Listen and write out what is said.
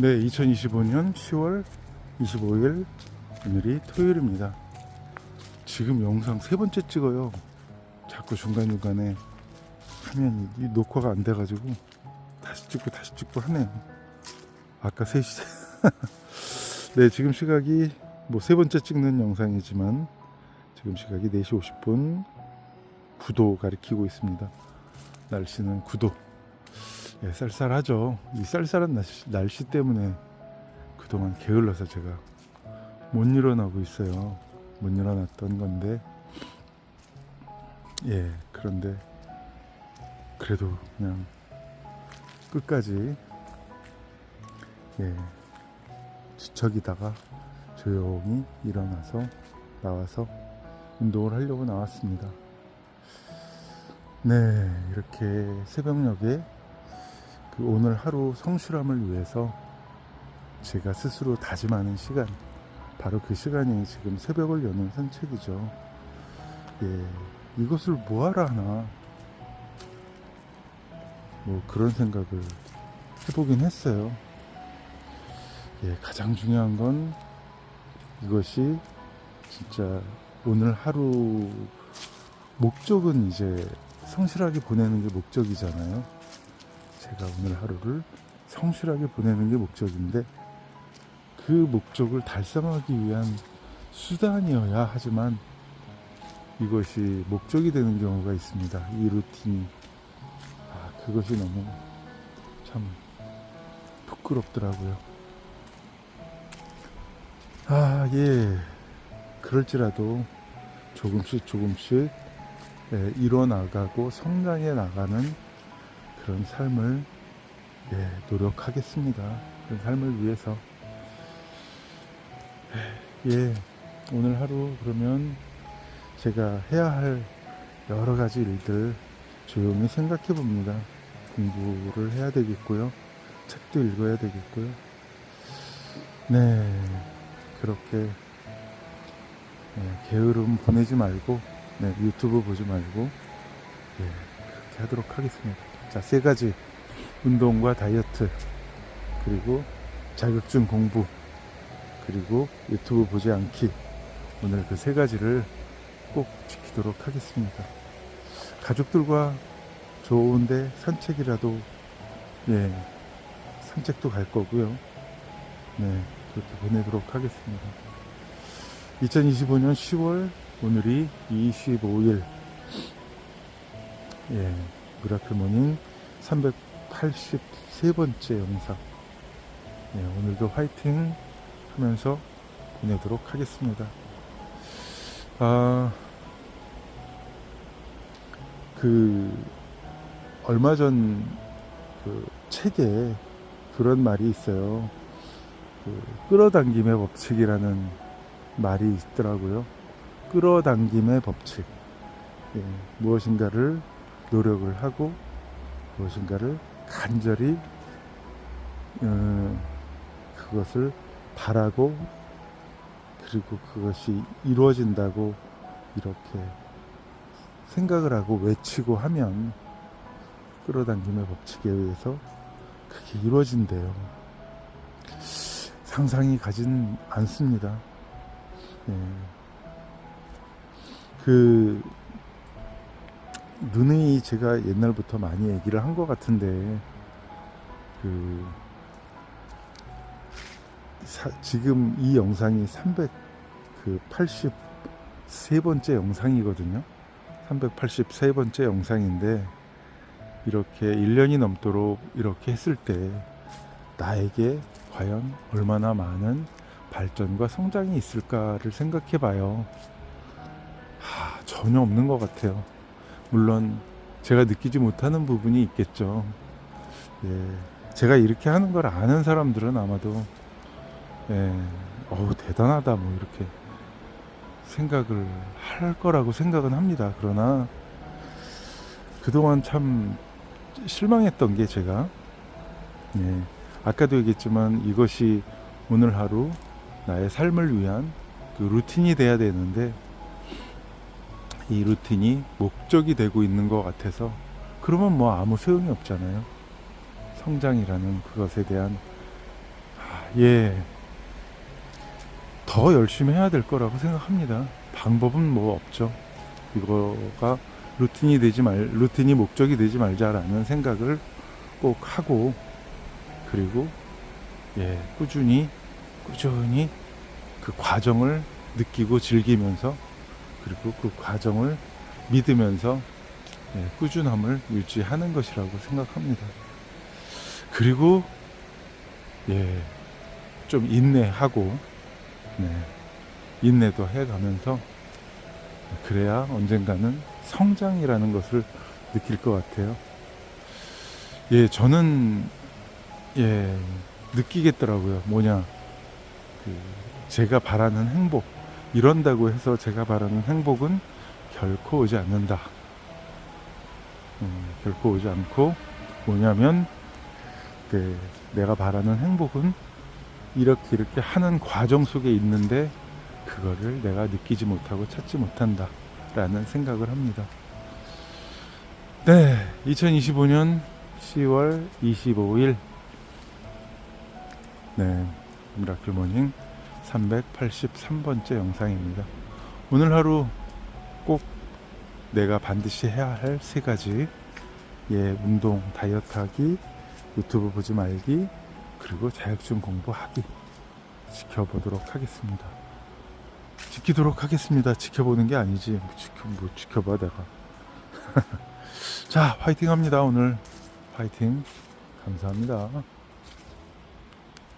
네, 2025년 10월 25일 오늘이 토요일입니다. 지금 영상 세 번째 찍어요. 자꾸 중간중간에 화면이 이 녹화가 안 돼가지고 다시 찍고 다시 찍고 하네요. 아까 3시. 네, 지금 시각이 뭐 세 번째 찍는 영상이지만 지금 시각이 4시 50분 9도 가리키고 있습니다. 날씨는 9도. 예, 쌀쌀하죠. 이 쌀쌀한 날씨, 날씨 때문에 그동안 게을러서 제가 못 일어나고 있어요. 못 일어났던 건데, 예, 그런데 그래도 그냥 끝까지 예, 뒤척이다가 조용히 일어나서 나와서 운동을 하려고 나왔습니다. 네, 이렇게 새벽녘에 그 오늘 하루 성실함을 위해서 제가 스스로 다짐하는 시간, 바로 그 시간이 지금 새벽을 여는 산책이죠. 예, 이것을 뭐하러 하나, 뭐 그런 생각을 해보긴 했어요. 예, 가장 중요한 건 이것이 진짜 오늘 하루 목적은 이제 성실하게 보내는 게 목적이잖아요. 제가 오늘 하루를 성실하게 보내는 게 목적인데 그 목적을 달성하기 위한 수단이어야 하지만 이것이 목적이 되는 경우가 있습니다. 이 루틴이 아 그것이 너무 참 부끄럽더라고요. 아 예, 그럴지라도 조금씩 조금씩 예, 일어나가고 성장해 나가는 그런 삶을 예, 노력하겠습니다. 그런 삶을 위해서 예, 오늘 하루 그러면 제가 해야 할 여러 가지 일들 조용히 생각해 봅니다. 공부를 해야 되겠고요. 책도 읽어야 되겠고요. 네, 그렇게 예, 게으름 보내지 말고 네, 유튜브 보지 말고 예, 그렇게 하도록 하겠습니다. 자, 세 가지 운동과 다이어트 그리고 자격증 공부 그리고 유튜브 보지 않기 오늘 그 세 가지를 꼭 지키도록 하겠습니다. 가족들과 좋은데 산책이라도 예 산책도 갈 거고요. 네 그렇게 보내도록 하겠습니다. 2025년 10월 오늘이 25일 예 미라클 모닝 383번째 영상 예, 오늘도 화이팅 하면서 보내도록 하겠습니다. 아, 그, 얼마 전, 그, 책에 그런 말이 있어요. 그, 끌어당김의 법칙이라는 말이 있더라고요. 끌어당김의 법칙. 예, 무엇인가를 노력을 하고, 무엇인가를 간절히, 어, 그것을 바라고, 그리고 그것이 이루어진다고 이렇게 생각을 하고 외치고 하면 끌어당김의 법칙에 의해서 그게 이루어진대요. 상상이 가진 않습니다. 예. 그 눈의 제가 옛날부터 많이 얘기를 한 것 같은데 그 사- 지금 이 영상이 383번째 영상이거든요. 383번째 영상인데 이렇게 1년이 넘도록 이렇게 했을 때 나에게 과연 얼마나 많은 발전과 성장이 있을까를 생각해 봐요. 하, 전혀 없는 것 같아요. 물론 제가 느끼지 못하는 부분이 있겠죠. 예, 제가 이렇게 하는 걸 아는 사람들은 아마도 예, 어우 대단하다 뭐 이렇게 생각을 할 거라고 생각은 합니다. 그러나 그동안 참 실망했던 게 제가 예, 아까도 얘기했지만 이것이 오늘 하루 나의 삶을 위한 그 루틴이 돼야 되는데 이 루틴이 목적이 되고 있는 것 같아서 그러면 뭐 아무 소용이 없잖아요. 성장이라는 그것에 대한 예. 더 열심히 해야 될 거라고 생각합니다. 방법은 뭐 없죠. 이거가 루틴이 되지 말, 루틴이 목적이 되지 말자라는 생각을 꼭 하고, 그리고, 예, 꾸준히, 꾸준히 그 과정을 느끼고 즐기면서, 그리고 그 과정을 믿으면서, 예, 꾸준함을 유지하는 것이라고 생각합니다. 그리고, 예, 좀 인내하고, 네, 인내도 해가면서, 그래야 언젠가는 성장이라는 것을 느낄 것 같아요. 예, 저는 예 느끼겠더라고요. 뭐냐, 그 제가 바라는 행복 이런다고 해서 제가 바라는 행복은 결코 오지 않는다. 음, 결코 오지 않고 뭐냐면 그 내가 바라는 행복은 이렇게 이렇게 하는 과정 속에 있는데 그거를 내가 느끼지 못하고 찾지 못한다. 라는 생각을 합니다. 네, 2025년 10월 25일 네, 미라클 모닝 383번째 영상입니다. 오늘 하루 꼭 내가 반드시 해야 할 세 가지 예, 운동, 다이어트 하기, 유튜브 보지 말기, 그리고 자격증 공부하기 지켜보도록 하겠습니다. 지키도록 하겠습니다. 지켜보는 게 아니지. 뭐 지켜, 뭐 지켜봐, 내가. 자, 화이팅 합니다, 오늘. 화이팅. 감사합니다.